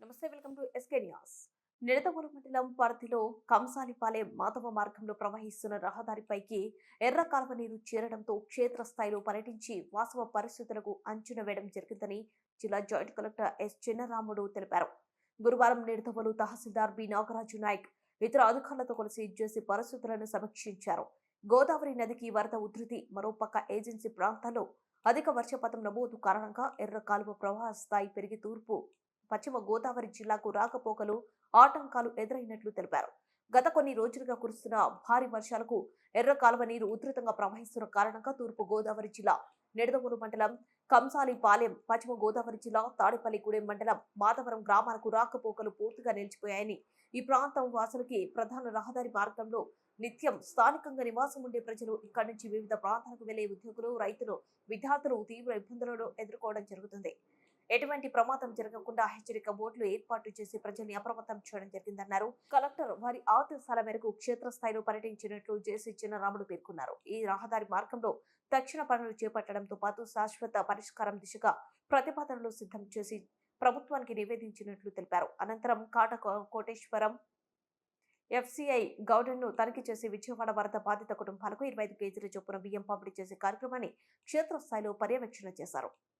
నమస్తే welcome to SK news. మండలం పరిధిలో కంసాలిపాలెం మాధవ మార్గంలో ప్రవహిస్తున్న రహదారిపైకి ఎర్ర కాలువ నీరు చేరడంతో క్షేత్రస్థాయిలో పర్యటించి వాస్తవ పరిస్థితులకు అంచనా వేయడం జరిగిందని జిల్లా జాయింట్ కలెక్టర్ ఎస్ చిన్నరాముడు తెలిపారు. గురువారం నిడతవోలు తహసీల్దార్ బి నాగరాజు నాయక్ ఇతర అధికారులతో కలిసి చేసి పరిస్థితులను సమీక్షించారు. గోదావరి నదికి వరద ఉధృతి మరోపక్క ఏజెన్సీ ప్రాంతాల్లో అధిక వర్షపాతం నమోదు కారణంగా ఎర్ర కాలువ ప్రవాహ స్థాయి పెరిగి తూర్పు పశ్చిమ గోదావరి జిల్లాకు రాకపోకలు ఆటంకాలు ఎదురైనట్లు తెలిపారు. గత కొన్ని రోజులుగా కురుస్తున్న భారీ వర్షాలకు ఎర్ర కాలువ నీరు ఉధృతంగా ప్రవహిస్తున్న కారణంగా తూర్పు గోదావరి జిల్లా నిడదవోలు మండలం కంసాలిపాలెం పశ్చిమ గోదావరి జిల్లా తాడేపల్లిగూడెం మండలం మాధవరం గ్రామాలకు రాకపోకలు పూర్తిగా నిలిచిపోయాయని ఈ ప్రాంతం వాసులకి ప్రధాన రహదారి మార్గంలో నిత్యం స్థానికంగా నివాసం ఉండే ప్రజలు ఇక్కడి నుంచి వివిధ ప్రాంతాలకు వెళ్ళే ఉద్యోగులు రైతులు విద్యార్థులు తీవ్ర ఇబ్బందులను ఎదుర్కోవడం జరుగుతుంది. ఎటువంటి ప్రమాదం జరగకుండా హెచ్చరిక బోర్డులు ఏర్పాటు చేసి ప్రజల్ని అప్రమత్తం చేయడం జరిగిందన్నారు. కలెక్టర్ వారి ఆదేశాల మేరకు క్షేత్రస్థాయిలో పర్యటించినట్లు జేసీ చిన్నరాముడు పేర్కొన్నారు. ఈ రహదారి మార్గంలో తక్షణ పనులు చేపట్టడంతో పాటు శాశ్వత పరిష్కారం దిశగా ప్రతిపాదనలు సిద్ధం చేసి ప్రభుత్వానికి నివేదించినట్లు తెలిపారు. అనంతరం కాట కోటేశ్వరం ఎఫ్సిఐ గౌడన్ను తనిఖీ చేసి విజయవాడ వరద బాధిత కుటుంబాలకు ఇరవై ఐదు కేజీల చొప్పున బియ్యం పంపిణీ చేసే కార్యక్రమాన్ని క్షేత్రస్థాయిలో పర్యవేక్షణ చేశారు.